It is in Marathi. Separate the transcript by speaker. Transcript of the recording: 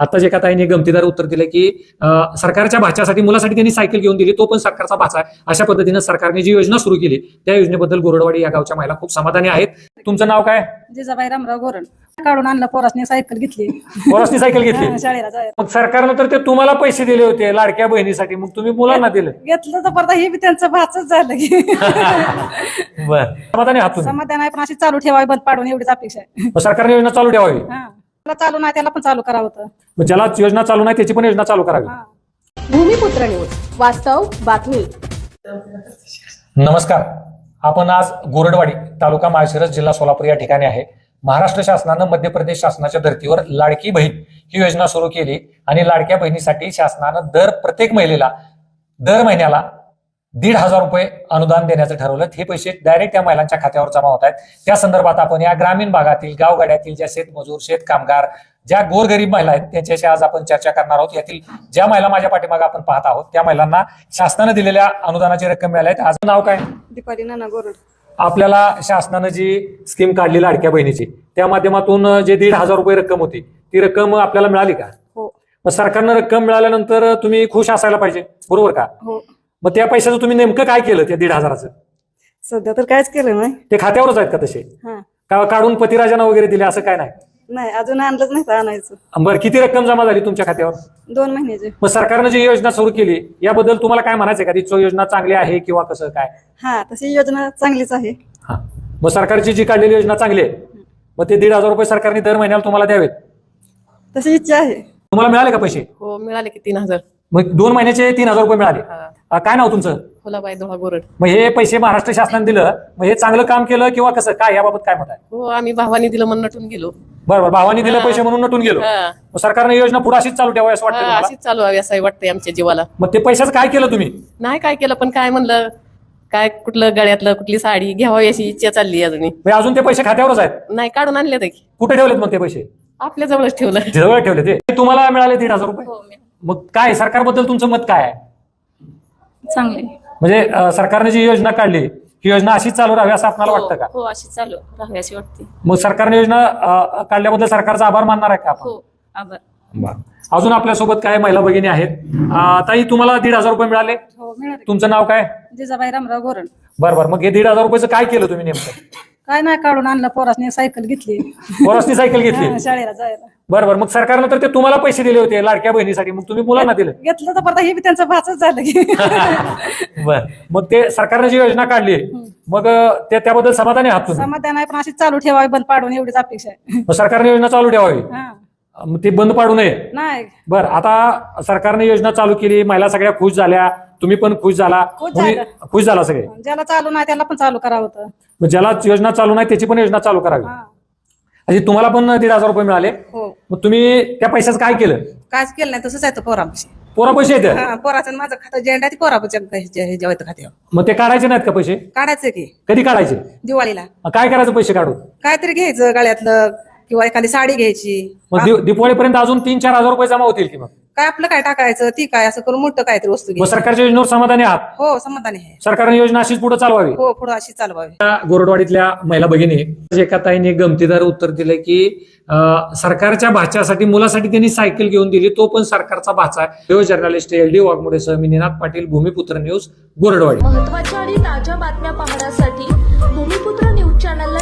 Speaker 1: आता जे का ताईने गमतीदार उत्तर दिलं की सरकारच्या भाच्यासाठी मुलासाठी त्यांनी सायकल घेऊन दिली तो पण सरकारचा भाचा आहे. अशा पद्धतीनं सरकारने जी योजना सुरू केली त्या योजनेबद्दल गोरडवाडी या गावच्या महिला खूप समाधानी आहेत. तुमचं नाव काय?
Speaker 2: जिजाबाई रामराव गोरण काढून आणलं पोरासने सायकल घेतली.
Speaker 1: पोरासनी सायकल घेतली?
Speaker 2: शाळेला जायला.
Speaker 1: मग सरकारनं तर ते तुम्हाला पैसे दिले होते लाडक्या बहिणीसाठी. मग तुम्ही मुलांना दिले.
Speaker 2: घेतलं तर परत हे बी त्यांचं भाचच झालं की.
Speaker 1: बर. समाधानी आहात तुम्ही?
Speaker 2: समाधान आहे पण अशी चालू ठेवावी बंद पाडून एवढीच अपेक्षा आहे.
Speaker 1: सरकारने योजना चालू ठेवावी?
Speaker 2: हा. त्याला चालू नाही त्याला पण चालू करावं होतं.
Speaker 1: मग ज्याला योजना चालू नाही त्याची पण योजना चालू करावी.
Speaker 2: हा.
Speaker 3: भूमिपुत्र न्यूज वास्तव बातमी.
Speaker 1: नमस्कार. आपण आज गोरडवाडी तालुका माळशिरस जिल्हा सोलापूर या ठिकाणी आहे. महाराष्ट्र शासनानं मध्य प्रदेश शासनाच्या धर्तीवर लाडकी बहीण ही योजना सुरू केली आणि लाडक्या बहिणीसाठी शासनानं दर प्रत्येक महिलेला दर महिन्याला दीड हजार रुपये अनुदान देण्याचं ठरवलं. हे पैसे डायरेक्ट त्या महिलांच्या खात्यावर जमा होत आहेत. त्या संदर्भात आपण या ग्रामीण भागातील गावगाड्यातील ज्या शेतमजूर शेत कामगार ज्या गोरगरीब महिला आहेत त्यांच्याशी आज आपण चर्चा करणार आहोत. यातील ज्या महिला माझ्या पाठीमागे आपण पाहत आहोत त्या महिलांना शासनानं दिलेल्या अनुदानाची रक्कम मिळाली आहे. आज नाव काय?
Speaker 2: नाना गोरण
Speaker 1: आपल्याला शासनानं जी स्कीम काढली लाडक्या बहिणीची त्या माध्यमातून जे दीड हजार रुपये रक्कम होती ती रक्कम आपल्याला मिळाली का?
Speaker 2: हो.
Speaker 1: मग सरकारनं रक्कम मिळाल्यानंतर तुम्ही खुश असायला पाहिजे बरोबर का?
Speaker 2: हो.
Speaker 1: मग त्या पैशाचं तुम्ही नेमकं काय केलं त्या दीड हजाराचं?
Speaker 2: सध्या तर काहीच केलं नाही.
Speaker 1: ते खात्यावरच आहेत का तसे?
Speaker 2: हा.
Speaker 1: का काढून पतिराजानं वगैरे दिले असं काय नाही?
Speaker 2: नाही अजून आणलंच नाही तर आणायचं
Speaker 1: बरं किती रक्कम जमा झाली तुमच्या खात्यावर?
Speaker 2: दोन महिन्याचे.
Speaker 1: मग सरकारनं जी योजना सुरू केली याबद्दल तुम्हाला काय म्हणायचं का? ती चो- योजना चांगली आहे किंवा कसं काय?
Speaker 2: हा तशी योजना चांगलीच आहे.
Speaker 1: हा. मग सरकारची जी काढलेली योजना चांगली आहे मग ते दीड हजार रुपये सरकारने दर महिन्याला तुम्हाला द्यावेत?
Speaker 2: तशी इच्छा आहे.
Speaker 1: तुम्हाला मिळाले का पैसे?
Speaker 4: हो मिळाले की तीन हजार.
Speaker 1: मग दोन महिन्याचे तीन हजार रुपये मिळाले. अं, काय नाव तुमचं?
Speaker 4: फुलाबाई दोहा गोरड
Speaker 1: मग हे पैसे महाराष्ट्र शासनाने दिलं. मग हे चांगलं काम केलं किंवा कसं? काय? याबाबत काय मत आहे?
Speaker 4: हो आम्ही भावानी दिलं म्हणून नटून गेलो.
Speaker 1: बरोबर भावानी दिलं पैसे म्हणून नटून गेलो.
Speaker 4: हा.
Speaker 1: मग सरकारने योजना पुढे अशीच चालू ठेवावी असं वाटतं
Speaker 4: हा,
Speaker 1: तुम्हाला?
Speaker 4: अशीच चालू हवी असं वाटतंय आमच्या जीवाला.
Speaker 1: मग ते पैशाचं काय केलं तुम्ही?
Speaker 4: नाही काय केलं पण काय म्हणलं? काय कुठलं गळ्यातलं कुठली साडी घ्यावी अशी इच्छा चालली अजून
Speaker 1: म्हणजे अजून ते पैसे खात्यावरच आहेत?
Speaker 4: नाही काढून आणले ते
Speaker 1: कुठे ठेवलेत मग ते पैसे?
Speaker 4: आपल्या जवळच ठेवलं.
Speaker 1: जवळ ठेवले ते. तुम्हाला मिळाले दीड हजार रुपये? मग काय सरकारबद्दल तुमचं मत काय? आहे
Speaker 2: चांगली.
Speaker 1: म्हणजे अं, सरकारने जी योजना काढली ही योजना अशीच चालू राहावी असं आपल्याला वाटतं का?
Speaker 5: हो अशी चालू राहावी अशी वाटते.
Speaker 1: मग सरकारने योजना अं, काढल्याबद्दल सरकारचा आभार मानणार आहे का आपण?
Speaker 5: हो आभार.
Speaker 1: बरं. अजून आपल्यासोबत काय महिला भगिनी आहेत? अं, ताई तुम्हाला दीड हजार रुपये मिळाले.
Speaker 2: हो मिळाली.
Speaker 1: तुमचं नाव काय?
Speaker 2: जिजाबाई रामराव गोरण
Speaker 1: बरं बरं. मग हे दीड हजार रुपयाचं काय केलं तुम्ही नेमकं?
Speaker 2: काय नाही काढून आणलं पोरासने सायकल घेतली.
Speaker 1: पोरासनी सायकल घेतली?
Speaker 2: हा, शाळेला जायला.
Speaker 1: बरं बरं मग सरकारनं तर ते तुम्हाला पैसे दिले होते लाडक्या बहिणीसाठी. मग तुम्ही मुलांना दिले.
Speaker 2: घेतलं तर परत हे बी त्यांचं भाचच झालं की.
Speaker 1: बर मग ते सरकारने जी योजना काढली मग अं, ते त्याबद्दल समाधानी आहात तुम्ही?
Speaker 2: समाधान आहे पण अशी चालू ठेवावी बंद पाडून एवढीच अपेक्षा आहे.
Speaker 1: मग सरकारने योजना चालू ठेवावी?
Speaker 2: हा.
Speaker 1: मग ते बंद पाडू नये?
Speaker 2: नाही.
Speaker 1: बर आता सरकारने योजना चालू केली महिला सगळ्या खुश झाल्या तुम्ही पण खुश झाला.
Speaker 2: खुश
Speaker 1: तुम्ही
Speaker 2: झालं.
Speaker 1: खुश झाला सगळे.
Speaker 2: ज्याला चालू नाही त्याला पण चालू करावं होतं.
Speaker 1: मग ज्याला योजना चालू नाही त्याची पण योजना चालू करावी.
Speaker 2: हा.
Speaker 1: म्हणजे तुम्हाला पण दीड हजार रुपये मिळाले.
Speaker 2: हो.
Speaker 1: मग तुम्ही त्या पैशाचं काय केलं?
Speaker 2: कायच केलं नाही तसंच आहे तो पोरापाशी.
Speaker 1: पोरा पैसे येते
Speaker 2: हा पोराचं आणि माझं खातं जेंडा ती पोरापाच्या जेवायचं खात्यावर
Speaker 1: मग ते काढायचे नाहीत का पैसे?
Speaker 2: काढायचं की.
Speaker 1: कधी काढायचे?
Speaker 2: दिवाळीला.
Speaker 1: मग काय करायचं पैसे काढून?
Speaker 2: काहीतरी घ्यायचं गळ्यातलं किंवा एखादी साडी घ्यायची.
Speaker 1: मग दि- दिवाळीपर्यंत अजून तीन चार हजार रुपये जमा होतील की मग?
Speaker 2: काय आपलं काय टाकायचं ती काय असं करून मोठं काहीतरी वस्तू घ्यायची.
Speaker 1: सरकारच्या योजनेवर समाधानी आहात?
Speaker 2: हो समाधानी आहे.
Speaker 1: सरकारने योजना अशीच पुढे चालवावी?
Speaker 2: हो पुढं अशी चालवावी.
Speaker 1: त्या गोरडवाडीतल्या महिला भगिनी एका ताईने गमतीदार उत्तर दिलं की अं, सरकारच्या भाच्यासाठी मुलासाठी त्यांनी सायकल घेऊन दिली तो पण सरकारचा भाचा आहे. व्हिडिओ जर्नलिस्ट एल डी वाघमोडेसह मी निनाद पाटील भूमिपुत्र न्यूज गोरडवाडी.
Speaker 6: महत्त्वाच्या आणि ताज्या बातम्या पाहण्यासाठी भूमिपुत्र न्यूज चॅनलला